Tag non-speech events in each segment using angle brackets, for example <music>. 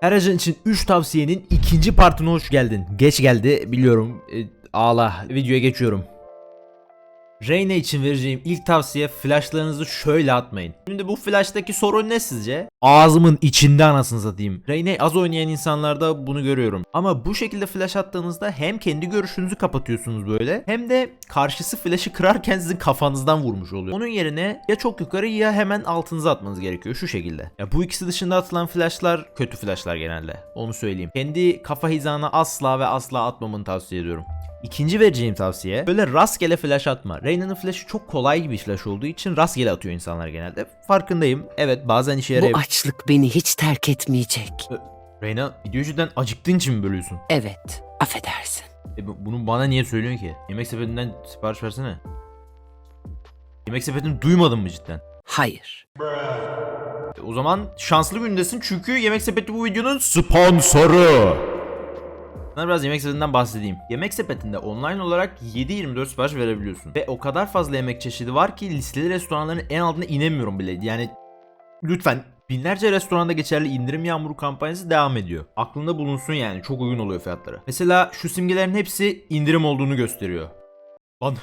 Her ajan için 3 tavsiyenin ikinci partına hoş geldin. Geç geldi biliyorum. E, ağla videoya geçiyorum. Reyna için vereceğim ilk tavsiye flashlarınızı şöyle atmayın. Şimdi bu flashtaki sorun ne sizce? Ağzımın içinde anasını satayım. Reyna az oynayan insanlarda bunu görüyorum. Ama bu şekilde flash attığınızda hem kendi görüşünüzü kapatıyorsunuz böyle hem de karşısı flash'ı kırarken sizin kafanızdan vurmuş oluyor. Onun yerine ya çok yukarı ya hemen altınıza atmanız gerekiyor şu şekilde. Ya bu ikisi dışında atılan flashlar kötü flashlar genelde. Onu söyleyeyim. Kendi kafa hizana asla ve asla atmamanı tavsiye ediyorum. İkinci vereceğim tavsiye böyle rastgele flash atma. Reyna'nın flash'ı çok kolay bir flash olduğu için rastgele atıyor insanlar genelde. Farkındayım. Evet bazen işe Bu yarayabilir. açlık beni hiç terk etmeyecek. Reyna video yüzünden acıktığın için mi bölüyorsun? Evet, affedersin. E, bu- bunu bana niye söylüyorsun ki? Yemek sepetinden sipariş versene. Yemek sepetini duymadın mı cidden? Hayır. E, o zaman şanslı gündesin çünkü Yemek Sepeti bu videonun sponsoru. Sana biraz Yemek Sepeti'nden bahsedeyim. Yemek Sepeti'nde online olarak 7-24 sipariş verebiliyorsun. Ve o kadar fazla yemek çeşidi var ki listeli restoranların en altına inemiyorum bile. Yani lütfen Binlerce restoranda geçerli indirim yağmuru kampanyası devam ediyor. Aklında bulunsun yani çok uygun oluyor fiyatları. Mesela şu simgelerin hepsi indirim olduğunu gösteriyor. Lan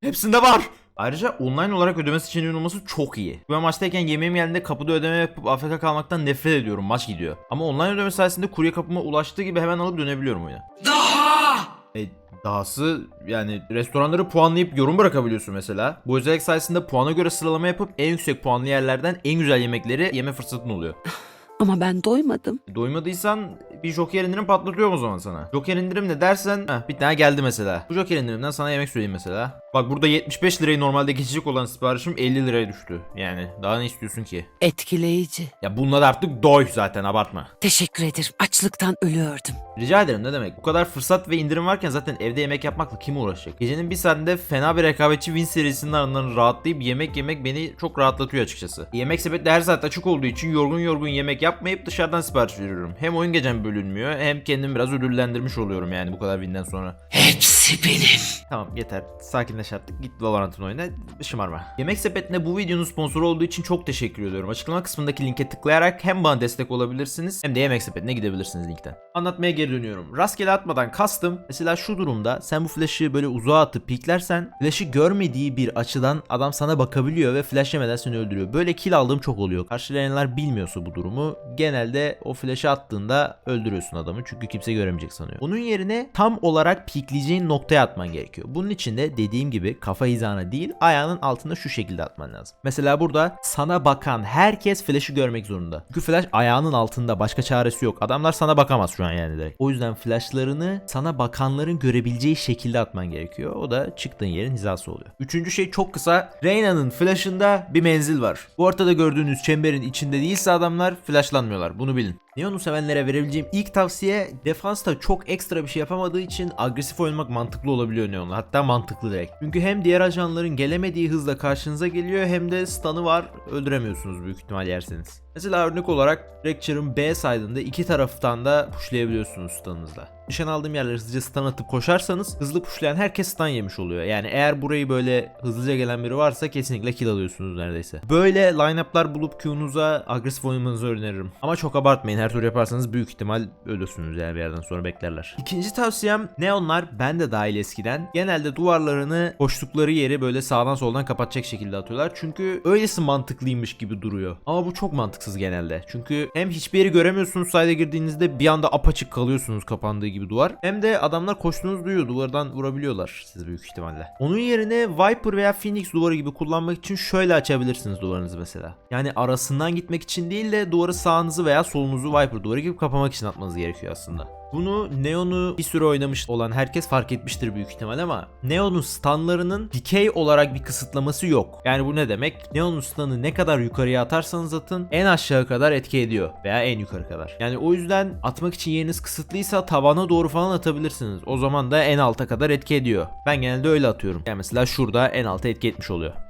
hepsinde var. Ayrıca online olarak ödeme seçeneğinin olması çok iyi. Ben maçtayken yemeğim geldiğinde kapıda ödeme yapıp AFK kalmaktan nefret ediyorum maç gidiyor. Ama online ödeme sayesinde kurye kapıma ulaştığı gibi hemen alıp dönebiliyorum oyuna. Daha! E, dahası yani restoranları puanlayıp yorum bırakabiliyorsun mesela. Bu özellik sayesinde puana göre sıralama yapıp en yüksek puanlı yerlerden en güzel yemekleri yeme fırsatın oluyor. <laughs> Ama ben doymadım. Doymadıysan bir Joker indirim patlatıyorum o zaman sana. Joker indirim ne dersen heh, bir tane geldi mesela. Bu Joker indirimden sana yemek söyleyeyim mesela. Bak burada 75 lirayı normalde geçecek olan siparişim 50 liraya düştü. Yani daha ne istiyorsun ki? Etkileyici. Ya bununla da artık doy zaten abartma. Teşekkür ederim. Açlıktan ölüyordum. Rica ederim ne demek. Bu kadar fırsat ve indirim varken zaten evde yemek yapmakla kim uğraşacak? Gecenin bir saatinde fena bir rekabetçi Win serisinin ardından rahatlayıp yemek yemek beni çok rahatlatıyor açıkçası. Yemek sepeti her saat açık olduğu için yorgun yorgun yemek yapmayıp dışarıdan sipariş veriyorum. Hem oyun gecem bölünmüyor hem kendimi biraz ödüllendirmiş oluyorum yani bu kadar winden sonra. Hepsi benim. Tamam yeter. Sakinleş artık. Git Valorant'ın oyna. Şımarma. Yemek Sepeti'ne bu videonun sponsoru olduğu için çok teşekkür ediyorum. Açıklama kısmındaki linke tıklayarak hem bana destek olabilirsiniz hem de Yemek Sepeti'ne gidebilirsiniz linkten. Anlatmaya geri dönüyorum. Rastgele atmadan kastım. Mesela şu durumda sen bu flash'ı böyle uzağa atıp piklersen flash'ı görmediği bir açıdan adam sana bakabiliyor ve flash yemeden seni öldürüyor. Böyle kill aldığım çok oluyor. Karşılayanlar bilmiyorsa bu durumu genelde o flash'ı attığında öldürüyorsun adamı çünkü kimse göremeyecek sanıyor. Bunun yerine tam olarak pikleyeceğin noktaya atman gerekiyor. Bunun için de dediğim gibi kafa hizana değil ayağının altında şu şekilde atman lazım. Mesela burada sana bakan herkes flash'ı görmek zorunda. Çünkü flash ayağının altında başka çaresi yok. Adamlar sana bakamaz şu an yani direkt. O yüzden flashlarını sana bakanların görebileceği şekilde atman gerekiyor. O da çıktığın yerin hizası oluyor. Üçüncü şey çok kısa. Reyna'nın flash'ında bir menzil var. Bu ortada gördüğünüz çemberin içinde değilse adamlar flashlanmıyorlar. Bunu bilin. Neon'u sevenlere verebileceğim ilk tavsiye defansta çok ekstra bir şey yapamadığı için agresif oynamak mantıklı olabiliyor Neon'la. Hatta mantıklı direkt. Çünkü hem diğer ajanların gelemediği hızla karşınıza geliyor hem de stun'ı var öldüremiyorsunuz büyük ihtimal yerseniz. Mesela örnek olarak Rapture'ın B side'ında iki taraftan da pushlayabiliyorsunuz stun'ınızla. Nişan aldığım yerlere hızlıca stun atıp koşarsanız hızlı pushlayan herkes stun yemiş oluyor. Yani eğer burayı böyle hızlıca gelen biri varsa kesinlikle kill alıyorsunuz neredeyse. Böyle line-up'lar bulup Q'nuza agresif oynamanızı öneririm. Ama çok abartmayın her tur yaparsanız büyük ihtimal ölürsünüz yani bir yerden sonra beklerler. İkinci tavsiyem Neonlar ben de dahil eskiden genelde duvarlarını koştukları yeri böyle sağdan soldan kapatacak şekilde atıyorlar. Çünkü öylesi mantıklıymış gibi duruyor. Ama bu çok mantıksız genelde. Çünkü hem hiçbir yeri göremiyorsunuz sayda girdiğinizde bir anda apaçık kalıyorsunuz kapandığı gibi duvar. Hem de adamlar koştuğunuzu duyuyor. Duvardan vurabiliyorlar sizi büyük ihtimalle. Onun yerine Viper veya Phoenix duvarı gibi kullanmak için şöyle açabilirsiniz duvarınızı mesela. Yani arasından gitmek için değil de duvarı sağınızı veya solunuzu Viper duvarı gibi kapamak için atmanız gerekiyor aslında. Bunu Neon'u bir süre oynamış olan herkes fark etmiştir büyük ihtimal ama Neon'un stunlarının dikey olarak bir kısıtlaması yok. Yani bu ne demek? Neon'un stun'ı ne kadar yukarıya atarsanız atın en aşağı kadar etki ediyor veya en yukarı kadar. Yani o yüzden atmak için yeriniz kısıtlıysa tavana doğru falan atabilirsiniz. O zaman da en alta kadar etki ediyor. Ben genelde öyle atıyorum. Yani mesela şurada en alta etki etmiş oluyor.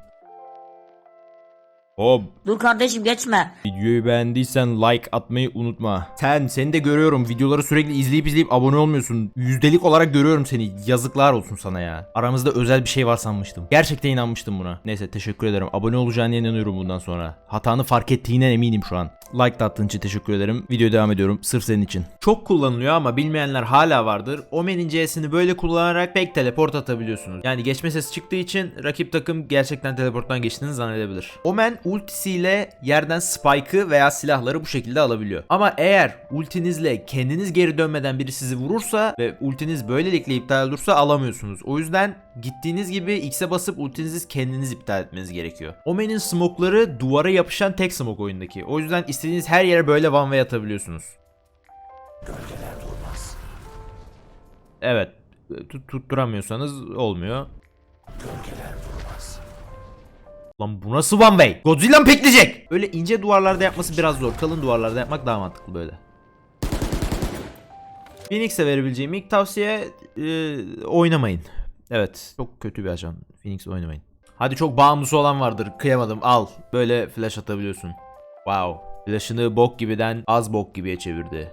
Hop Dur kardeşim geçme. Videoyu beğendiysen like atmayı unutma. Sen seni de görüyorum. Videoları sürekli izleyip izleyip abone olmuyorsun. Yüzdelik olarak görüyorum seni. Yazıklar olsun sana ya. Aramızda özel bir şey var sanmıştım. Gerçekten inanmıştım buna. Neyse teşekkür ederim. Abone olacağına inanıyorum bundan sonra. Hatanı fark ettiğine eminim şu an. Like da attığın için teşekkür ederim. Videoya devam ediyorum. Sırf senin için. Çok kullanılıyor ama bilmeyenler hala vardır. Omen'in C'sini böyle kullanarak pek teleport atabiliyorsunuz. Yani geçme sesi çıktığı için rakip takım gerçekten teleporttan geçtiğini zannedebilir. Omen ultisiyle yerden spike'ı veya silahları bu şekilde alabiliyor. Ama eğer ultinizle kendiniz geri dönmeden biri sizi vurursa ve ultiniz böylelikle iptal olursa alamıyorsunuz. O yüzden gittiğiniz gibi X'e basıp ultinizi kendiniz iptal etmeniz gerekiyor. Omen'in smoke'ları duvara yapışan tek smoke oyundaki. O yüzden istediğiniz her yere böyle one way atabiliyorsunuz. Evet. Tut- tutturamıyorsanız olmuyor. Lan bu nasıl one way? Godzilla mı pekleyecek? Öyle ince duvarlarda yapması biraz zor. Kalın duvarlarda yapmak daha mantıklı böyle. Phoenix'e verebileceğim ilk tavsiye e, oynamayın. Evet. Çok kötü bir ajan. Phoenix oynamayın. Hadi çok bağımlısı olan vardır. Kıyamadım. Al. Böyle flash atabiliyorsun. Wow. Flash'ını bok gibiden az bok gibiye çevirdi.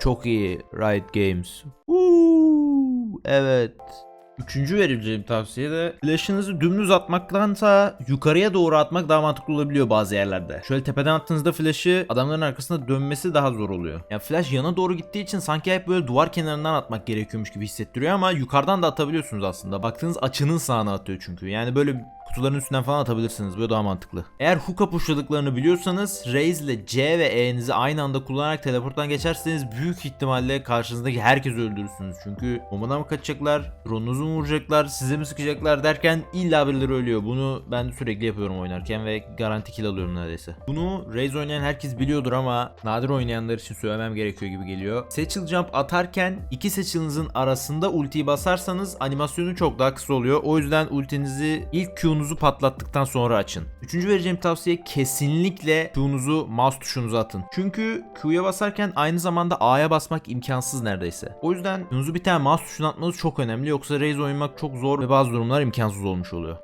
Çok iyi. Riot Games. Uuu, evet. Üçüncü verebileceğim tavsiye de flash'ınızı dümdüz atmaktansa yukarıya doğru atmak daha mantıklı olabiliyor bazı yerlerde. Şöyle tepeden attığınızda flash'ı adamların arkasında dönmesi daha zor oluyor. Yani flash yana doğru gittiği için sanki hep böyle duvar kenarından atmak gerekiyormuş gibi hissettiriyor ama yukarıdan da atabiliyorsunuz aslında. Baktığınız açının sağına atıyor çünkü. Yani böyle kutuların üstünden falan atabilirsiniz. Böyle daha mantıklı. Eğer hook'a pushladıklarını biliyorsanız Raze ile C ve E'nizi aynı anda kullanarak teleporttan geçerseniz büyük ihtimalle karşınızdaki herkesi öldürürsünüz. Çünkü bombadan mı kaçacaklar, drone'unuzu mu vuracaklar, size mi sıkacaklar derken illa birileri ölüyor. Bunu ben sürekli yapıyorum oynarken ve garanti kill alıyorum neredeyse. Bunu Raze oynayan herkes biliyordur ama nadir oynayanlar için söylemem gerekiyor gibi geliyor. Satchel Jump atarken iki Satchel'ınızın arasında ultiyi basarsanız animasyonu çok daha kısa oluyor. O yüzden ultinizi ilk Q'nuzu patlattıktan sonra açın. Üçüncü vereceğim tavsiye kesinlikle Q'nuzu mouse tuşunuza atın. Çünkü Q'ya basarken aynı zamanda A'ya basmak imkansız neredeyse. O yüzden Q'nuzu bir tane mouse tuşuna atmanız çok önemli. Yoksa Raze oynamak çok zor ve bazı durumlar imkansız olmuş oluyor.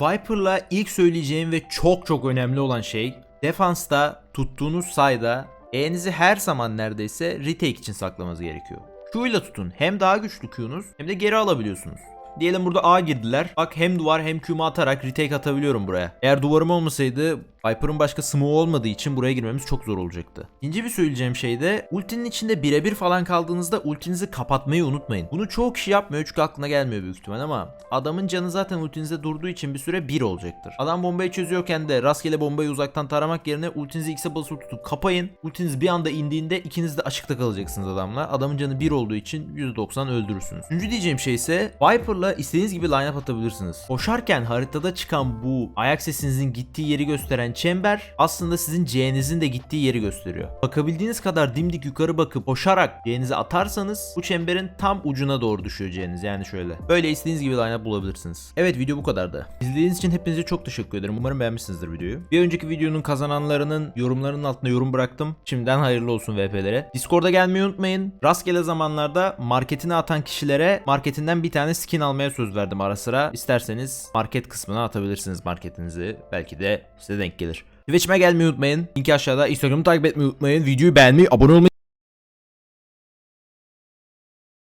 Viper'la ilk söyleyeceğim ve çok çok önemli olan şey defansta tuttuğunuz sayda E'nizi her zaman neredeyse retake için saklamanız gerekiyor. Q ile tutun. Hem daha güçlü Q'nuz hem de geri alabiliyorsunuz. Diyelim burada A girdiler. Bak hem duvar hem Q'mu atarak retake atabiliyorum buraya. Eğer duvarım olmasaydı Viper'ın başka smoke olmadığı için buraya girmemiz çok zor olacaktı. İkinci bir söyleyeceğim şey de ultinin içinde birebir falan kaldığınızda ultinizi kapatmayı unutmayın. Bunu çoğu kişi yapmıyor çünkü aklına gelmiyor büyük ihtimal ama adamın canı zaten ultinizde durduğu için bir süre 1 olacaktır. Adam bombayı çözüyorken de rastgele bombayı uzaktan taramak yerine ultinizi X'e basılı tutup kapayın. Ultiniz bir anda indiğinde ikiniz de açıkta kalacaksınız adamla. Adamın canı 1 olduğu için %90 öldürürsünüz. Üçüncü diyeceğim şey ise Viper'la istediğiniz gibi line-up atabilirsiniz. Koşarken haritada çıkan bu ayak sesinizin gittiği yeri gösteren çember aslında sizin C'nizin de gittiği yeri gösteriyor. Bakabildiğiniz kadar dimdik yukarı bakıp koşarak C'nizi atarsanız bu çemberin tam ucuna doğru düşüyor C'niz yani şöyle. Böyle istediğiniz gibi line-up bulabilirsiniz. Evet video bu kadardı. İzlediğiniz için hepinize çok teşekkür ederim. Umarım beğenmişsinizdir videoyu. Bir önceki videonun kazananlarının yorumlarının altına yorum bıraktım. Şimdiden hayırlı olsun VP'lere. Discord'a gelmeyi unutmayın. Rastgele zamanlarda marketine atan kişilere marketinden bir tane skin almaya söz verdim ara sıra. İsterseniz market kısmına atabilirsiniz marketinizi. Belki de size denk gelir. Twitch'ime gelmeyi unutmayın. Linki aşağıda. Instagram'ı takip etmeyi unutmayın. Videoyu beğenmeyi, abone olmayı